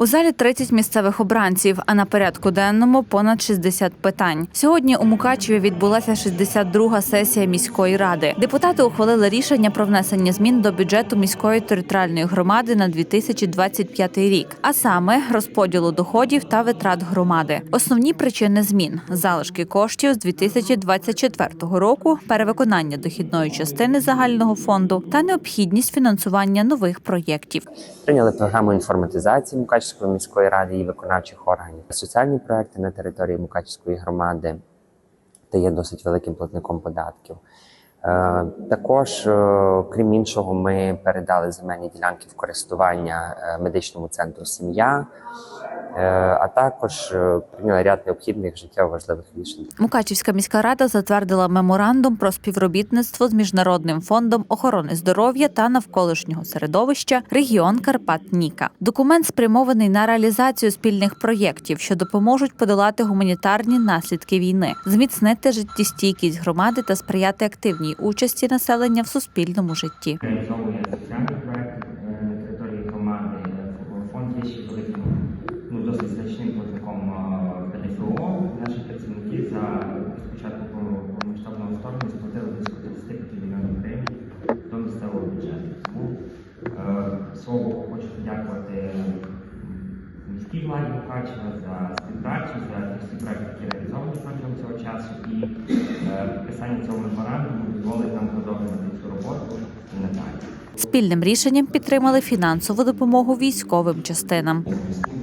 У залі 30 місцевих обранців, а на порядку денному понад 60 питань. Сьогодні у Мукачеві відбулася 62-га сесія міської ради. Депутати ухвалили рішення про внесення змін до бюджету міської територіальної громади на 2025 рік, а саме розподілу доходів та витрат громади. Основні причини змін: залишки коштів з 2024 року, перевиконання дохідної частини загального фонду та необхідність фінансування нових проєктів. Прийняли програму інформатизації Мукачівської міської ради і виконавчих органів, соціальні проекти на території Мукачівської громади, та є досить великим платником податків. Е, Також, е, крім іншого, ми передали земельні ділянки в користування е, медичному центру Сім'я, а також е, прийняли ряд необхідних життєво важливих рішень. Мукачівська міська рада затвердила меморандум про співробітництво з міжнародним фондом охорони здоров'я та навколишнього середовища регіон Карпат Ніка. Документ спрямований на реалізацію спільних проєктів, що допоможуть подолати гуманітарні наслідки війни, зміцнити життєстійкість громади та сприяти активній участі населення в суспільному житті. реалізовує соціальний проект е, території громади. Е, Фонд є ще великим, ну досить значним платником ПДФО. Наші працівники за спочатку повномасштабного вторгнення сплатили близько 35 мільйонів гривень до місцевого бюджету. Тому е, свого боку хочу подякувати міській владі Мукачева за співпрацю, за всі проекти, які реалізовані протягом цього часу. І е, підписання цього меморандуму дозволить нам продовжувати цю роботу і надалі. Спільним рішенням підтримали фінансову допомогу військовим частинам.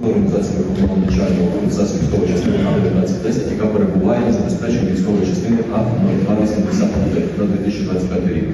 Організація Верховного організації військової частини А-1910, яка перебуває на забезпеченні військової частини А-0281 на 2025 рік.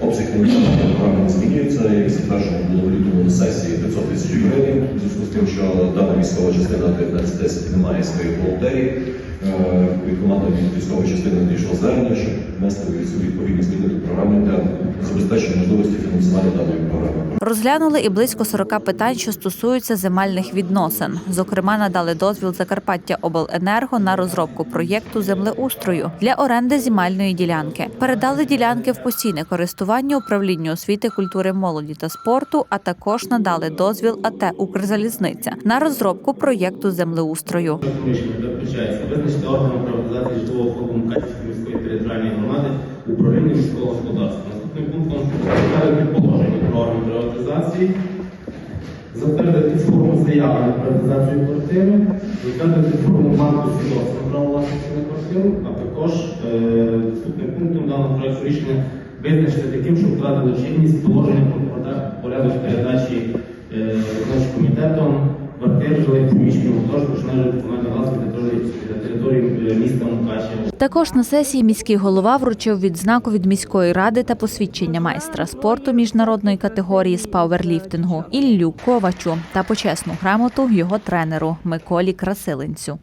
Обсяг фінансування програми не змінюється, як затверджено було в лютому на сесії 500 тисяч гривень. У зв'язку з тим, що дана військова частина А-1910 не має своєї бухгалтерії, е, від військової частини надійшло звернення, щоб внести відповідні зміни до програми для забезпечення можливості фінансування даної програми. Розглянули і близько 40 питань, що стосуються земельних відносин. Зокрема, надали дозвіл Закарпаття Обленерго на розробку проєкту землеустрою для оренди земельної ділянки. Передали ділянки в постійне користування управлінню освіти, культури, молоді та спорту, а також надали дозвіл АТ Укрзалізниця на розробку проєкту землеустрою. Заключається визначити органом приватизації житлового фонду Мукачівської міської територіальної громади управління міського господарства. Наступним пунктом положення про орган приватизації, затвердити форму заяви на приватизацію квартири, затвердити форму банку свідоцтва право власності на квартиру, а також е, наступним пунктом даного проекту рішення визначити таким, щоб втратили чинність положення про порядок передачі е, комітетом е. Також на сесії міський голова вручив відзнаку від міської ради та посвідчення майстра спорту міжнародної категорії з пауерліфтингу Іллю Ковачу та почесну грамоту його тренеру Миколі Красилинцю.